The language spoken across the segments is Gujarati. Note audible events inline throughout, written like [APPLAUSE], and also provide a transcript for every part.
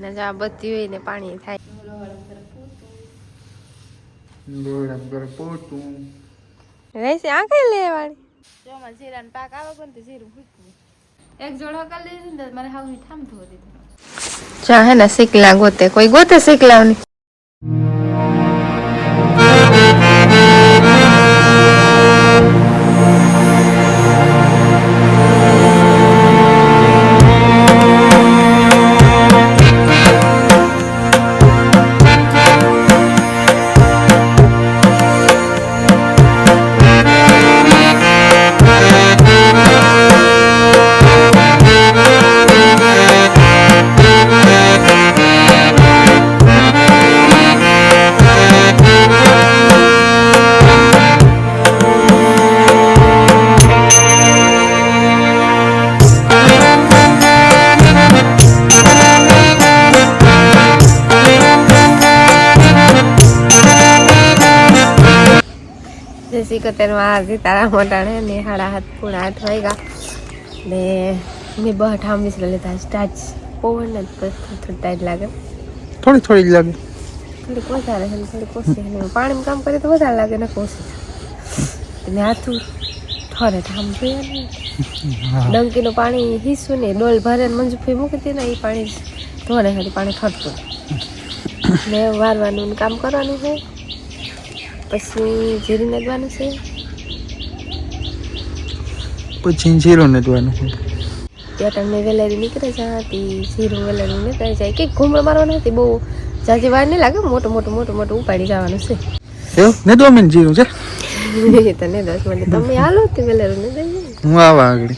ને જો આ બત્તી હોય ને પાણી થાય. દોડા પર પોતું. રહેશે આ કઈ લેવાળી જો માં જીરા ને પાક આવે પણ તે જીરું ફૂટવું એક જોડો કરી ને મારે હાવ થામતું હતી ચા હે ને શીખલા ગોતે કોઈ ગોતે શીખલા જે સિકોતેરમાં આજે તારા મોટાણે ને સાડા હાથ પૂણા આઠ વાગ્યા. ને મેં બહુ વિસરે લીધા. સ્ટાર્ટ પવન જ થોડી ટાઈટ લાગે. થોડી થોડી જ લાગે. થોડીક વધારે છે થોડીક ઓછી છે. પાણીમાં કામ કરે તો વધારે લાગે ને ઓછી ને હાથું ઠરે ઠામ જોઈએ ડંકીનું પાણી હિસ્સું ને ડોલ ભરે મંજુફી મૂકી દે ને એ પાણી ધોને ખાલી પાણી ખરતું ને વારવાનું કામ કરવાનું છે. પછી જીરી નાખવાનું છે? પછી જીરું નાખવાનું છે. ત્યાં તમને વેલેરી નીકળે છે તે જીરું વેલારી નીકળે જાય. કે ઘૂમરો મારવાનો હતી બહુ જાજી વાર નહીં લાગે મોટું મોટું મોટું મોટું ઉપાડી જવાનું છે. એવું? નદવા મેં જીરું છે. [LAUGHS] તને દસ મિનિટ. તમે હાલો તે વેલેરું ને હું આવા આગળ.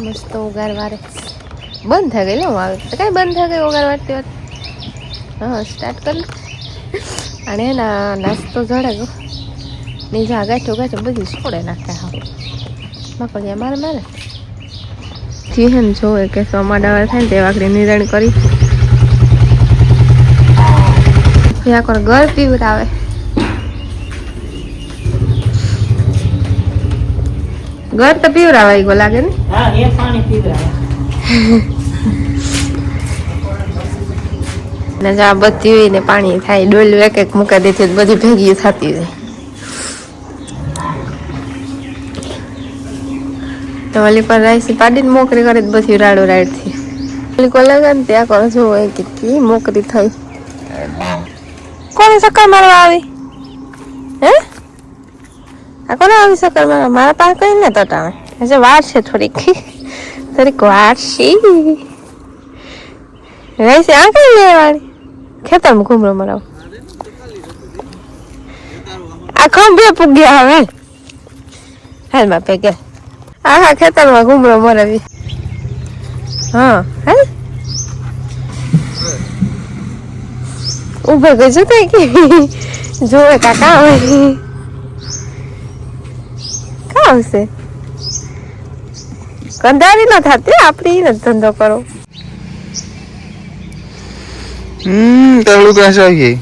મસ્ત ઉગારવાર બંધ થઈ ગઈ લે હું આવે તો કઈ બંધ થઈ ગઈ ઉગાર વારતી વાત? હા સ્ટાર્ટ કરી અને એના નાસ્તો જડે ગયો નીચે ગાંઠો ગાંઠો બધી છોડે નાખે હા. મકડિયા મારે મારે. જીહન જોવે કે સોમાડાવાર થાય ને તે વાકડી નિરણ કરી. કોણ ઘર પીવડાવે? ઘર તો પીવડાવાય ગયો લાગે ને? હા એ પાણી પીવડાવે. [LAUGHS] ને જ્યાં બધી હોય ને પાણી થાય, ડોલ એક એક મૂકી દેતી બધી ભેગી થતી જાય તો ઓલી પર રાઈસી પાડીને મોકરી કરી બધી રાડો રાડથી. ઓલી કો લગે ને ત્યાં કરો જો કે કી મોકરી થઈ. કોને ચક્કર મારવા આવી? હે? આ કોને આવી ચક્કર મારવા? મારા પાસે કઈ ને તટાવે એટલે વાર છે થોડીક. થોડીક વાર છે. રાઈસી આ કઈ લેવાળી ખેતરમાં ઘૂમરો મરાવ. આ ખંભે પૂગ્યા હવે હાલમાં પેગે આખા ખેતરમાં ઘૂમરો મરાવી. હા હે ઉભે ગઈ જતો કે? જોવે કાકા આવે. કા આવશે? કંધારી ન થાતી આપણી ધંધો કરો. હમ તારું કાશ આવી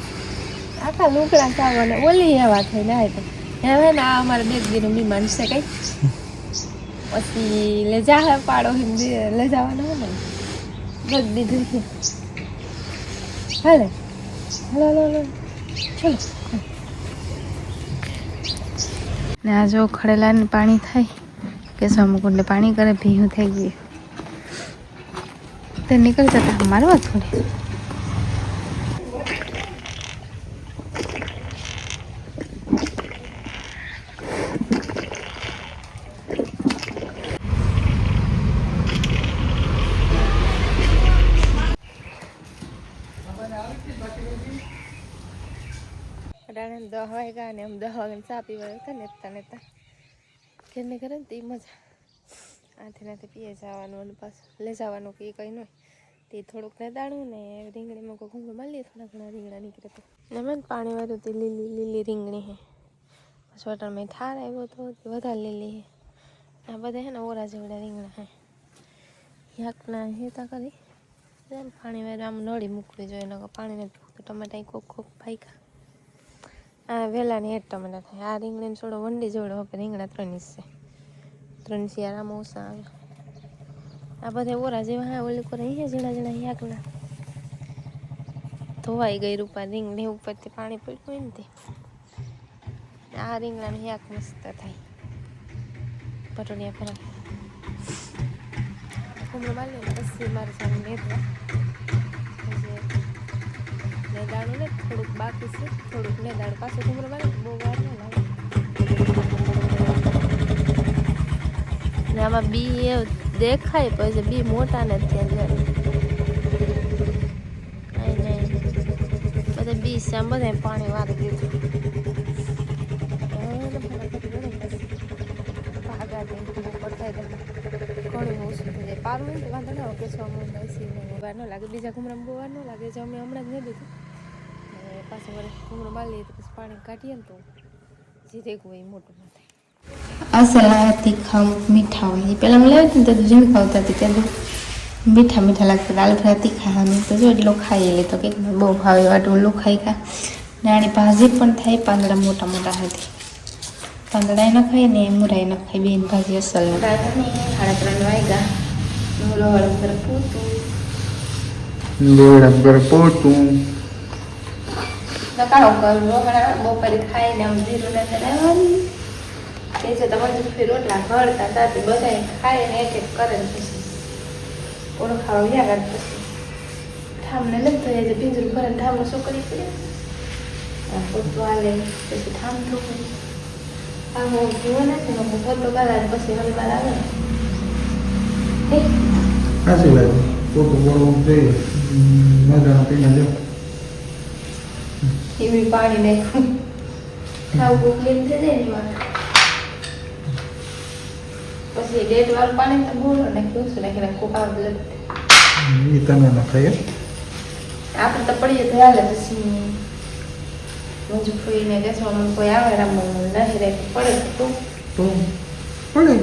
આખા લુગડા સાવવાના ઓલી એવા થઈ ના તો. હવે ને આ અમારે બે મહેમાન છે કઈ. પછી લે જા હે પાડો હિન્દી લે જવાનો હોય ને. બસ દીધું છે. હાલે. Hello hello hello. ચલો. ને આ જો ખડેલા ને પાણી થાય. કે સમુકુંડે પાણી કરે ભીહું થઈ ગયું. તે નીકળ જતા મારવા થોડી. અડાણે દહ વાગ્યા ને એમ દહ વાગે ચા પીવા હતા નેતા નેતા. ઘરને ઘરે ને તે મજા આથી નાથી પીએ જવાનું અને પાછું લઈ જવાનું કે એ કંઈ નહીં તે થોડુંક ને દાણું ને રીંગણીમાં કોઈ ઘૂંઘું મારી થોડા ઘણા રીંગણા નીકળે તો. ને પાણી વાળું તે લીલી લીલી રીંગણી હે. પછી વટાણ થાર આવ્યો તો વધારે લીલી હે. આ બધા હે ને ઓરા જેવડા રીંગણા હે. યાકના હેતા કરી પાણી વાળું આમ નળી મૂકવી જોઈએ, નકર પાણી નથી મૂકતું ટમાટા કોક કોક ભાઈકા આ વહેલાની હેઠ ટમેટા થાય. આ રીંગણીને છોડો વંડી જોડો હવે રીંગણા ત્રણ છે. ત્રણ શિયાળામાં ઓછા આવે. આ બધા ઓરા જેવા હા, ઓલી કરે અહીંયા ઝીણા ઝીણા યાકના ધોવાઈ ગઈ રૂપા રીંગણી ઉપરથી પાણી પડ્યું ને તે. આ રીંગણાની યાક મસ્ત થાય. પટોડિયા ફરા કુમરો ને, પછી મારે સામે નેદવા નેદાણું ને થોડુંક બાકી છે થોડુંક નેદાણું પાછું કુમળો બાંધી બહુ વાર ન લાગે. ને આમાં બી એ દેખાય પછી બી મોટા ને નહીં બધા બી છે આમ બધા પાણી વાળી દીધું. પછી પારું વાંધો ના આવે કે છ મણ બેસી વાર ન લાગે. બીજા કુમરામાં બહુ વાર ન લાગે જો અમે હમણાં જ નહીં દીધું પાછું વળી કુમરો બાળી લઈએ તો પછી પાણી કાઢીએ ને તો જે રેગું હોય એ મોટું ના થાય. આ સલાહ તીખા મીઠા હોય એ પહેલાં હું લાવી ને તો જેમ ખાવતા હતી ત્યાં મીઠા મીઠા લાગતા દાલ ફ્રાય તીખા અમે તો જો એટલો ખાઈ લે તો કંઈક બહુ ભાવે વાટું ઓલું ખાઈ ખા. નાની ભાજી પણ થાય પાંદડા મોટા મોટા હતી પાંદડા ન ખાય ને મુરાય ન ખાય. બેન ભાજી અસલ સાડા ત્રણ વાગ્યા મૂલો હળદર પર પૂતું લોડા પર પોતું. નકારો કરું રોકડા બપોરે ખાઈને આમ ધીરું ને ચડાવવાની એ છે તમારે ફેર રોટલા ઘરતા તાતે બધાય ખાઈને એક એક કરે ને પછી. ઓળો ખાવા વ્યા કાઢ પછી. ઠામને નથી થઈ જાય પિંજરું ભરે ઠામનું છોકરી પડે ફોટો આલે, પછી ઠામ ઠોકરી આમ જીવો નથી હું પોતો કરાય પછી હવે આવે ને. એવી પાણી નાખ્યું. ખાવું ક્લીન થઈ જાય ને એમાં પછી ડેટ વાળું પાણી તો બોલો નાખ્યું શું નાખીને કોકા એ તમે ન ખાઈએ આપણે તો પડીએ તો હાલે પછી. મંજુ ફૂઈને બેસવાનું કોઈ આવે રમવાનું નહીં રહે પડે તો તો. પડે.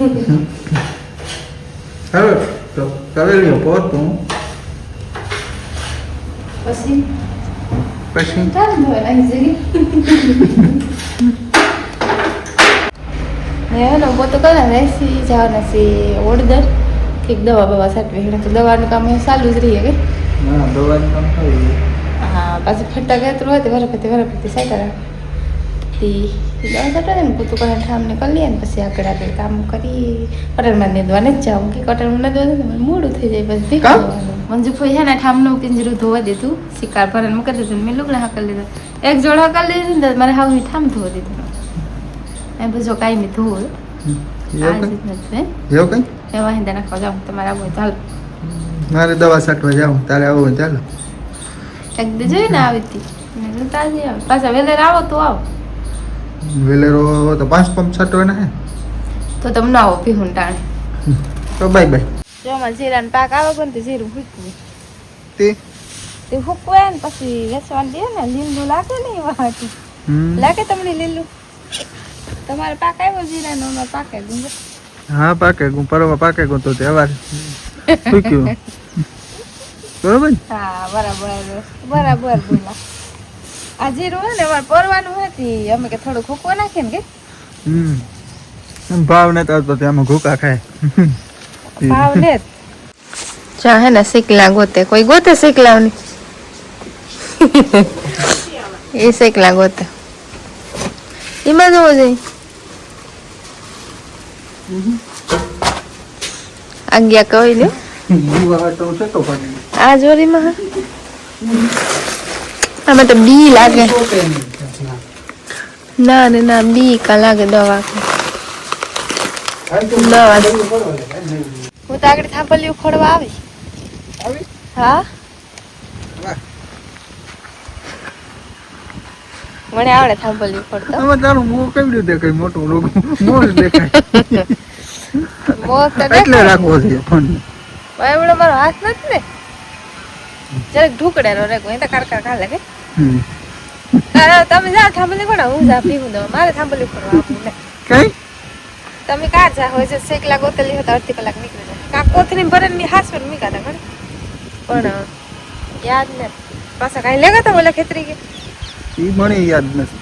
[LAUGHS] હવે તો કરેલી પોતું પછી? પછી? એનો પોતો કલા રહેસી જવાના છે ઓર્ડર ઠીક દવા બવા સાટવી એને તો દવાનું કામ ચાલુ જ રહીએ કે ના દવાનું કામ હા પાછું ફટા ગેતરું હોય તો વરફતે વરફતે સાઈટા રાખ. તી દવા સાટા એમ પોતું કરે ઠામને કરી લઈએ ને પછી આગળ આગળ કામ કરી કટરમાં નેદવા જ જાઉં કે કટરમાં નેદવા ને મને મોડું થઈ જાય પછી. મંજુ ફોઈ હે ને ઠામનું પિંજરું ધોવા દીધું શિકાર પર મૂકી દીધું મેં લુગડા હાકલ લીધા એક જોડ હાકલ લીધું ને મારે હાવ ઠામ ધોવા દીધું એ બધું કાંઈ મેં ધોવું મારે દવા છાંટવા જાઉં તારે આવું ચાલો એક દે જોઈ ને આવી હતી પાછા વેલેર આવો તો આવો વેલેરો તો પાંચ પંપ છાંટવાના હે. તો તમને આવો પીહું ટાણે. તો બાય બાય. જો માં જીરાનો પાક આવે પણ તે જીરું ફૂકવું તે? તે ફૂકવે ને પછી વેચવાનું દે ને લીલું લાગે ને એ લાગે તમને લીલું? તમારે પાક આવ્યો જીરાનો? અમારે પાકે ગુંજો હા પાકે ગું પરવા પાકે ગું તો તે અવાર ફૂક્યું [LAUGHS] બરોબર હા બરાબર બરાબર બોલા આ જીરું હોય ને અમારે પરવાનું હતી. અમે કે થોડું ફૂકવા નાખીએ ને કે? હમ. ભાવ ને તો આમાં ઘૂકા ખાય. ભાવ ને ચા હે ને શીકલા ગોતે. કોઈ ગોતે શીકલાવની એ શીકલા ગોતે. એમાં જોવું જોઈએ. આજ્ઞા કહી પણ આ જોરીમાં? આમાં તો બી લાગે. ના ને ના બી કા લાગે દવા દવા. હું તો આગળ થાંભલિયું ખોડવા આવી. આવી? હા? મને આવડે થાંભલ્યું ખોડતો હવે તારું મોં કેવી રીતે દેખાય મોટું રોગ? મોં જ દેખાય. મોત તો એટલે રાખવો છે ફોન એવડો મારો હાથ નથી ને. જરાક ઢુકડે રો રે કોઈ તો કારકાર હમ. તારા- તમે જા થાંભલી કોણ હું જા પીવું દઉં મારે થાંભલી ફરવા કઈ? તમે કાર જા હોય છે એક ગોતલી હોય હતા અડધી કલાક નીકળી જાય. કા કોથળી ભરે ની હાસ પર મીકા તા ઘણી પણ યાદ ને પાછા કાંઈ લેગા તા બોલે ખેતરી કે ઈ મને યાદ નથી.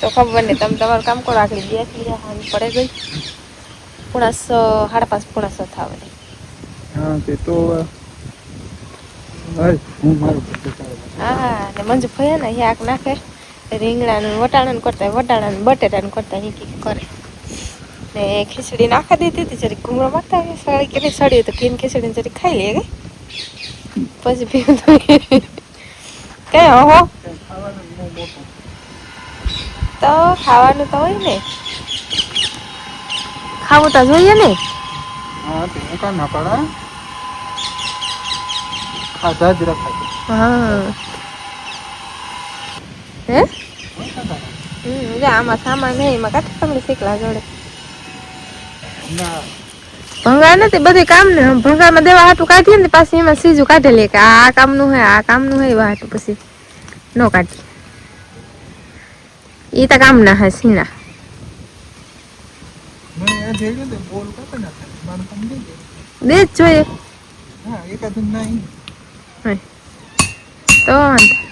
તો ખબર નહીં તમે તમારું કામ કરો આખી બેસી હાલ પડે ગઈ. પોણા સો સાડા પાંચ પોણા સો થાવે હા તે તો હું મારું. હા ને મંજુ ફયા ને શાક નાખે. રીંગણાનું વટાણાનું કરતા વટાણાનું બટેટાનું કરતા ઈ કરે. ને ખીચડી નાખી દીધી હતી જરી ઘૂમરો મારતા હોય સળી કે સળી તો ઘીન ખીચડીને જરી ખાઈ લે કે પછી પીવું તો કઈ ઓહો તો ખાવાનું તો હોય ને. ખાવું તો જોઈએ ને. હા તે કાં ના પાડા? ખાધા જ રખાય. હા. હે? હમ આમાં સામાન હે એમાં કાંઠી તમને શીખલા જોડે. ભંગા નથી બધે કામ ને ભંગારમાં દેવા હાટું કાઢીએ ને પાછી એમાં સીજું કાઢી લે કે આ કામનું હે આ કામનું હે એવા હાટું પછી ન કાઢી તો કામના હે સીના. કામ દે. જ જોઈએ. તો વાંધો.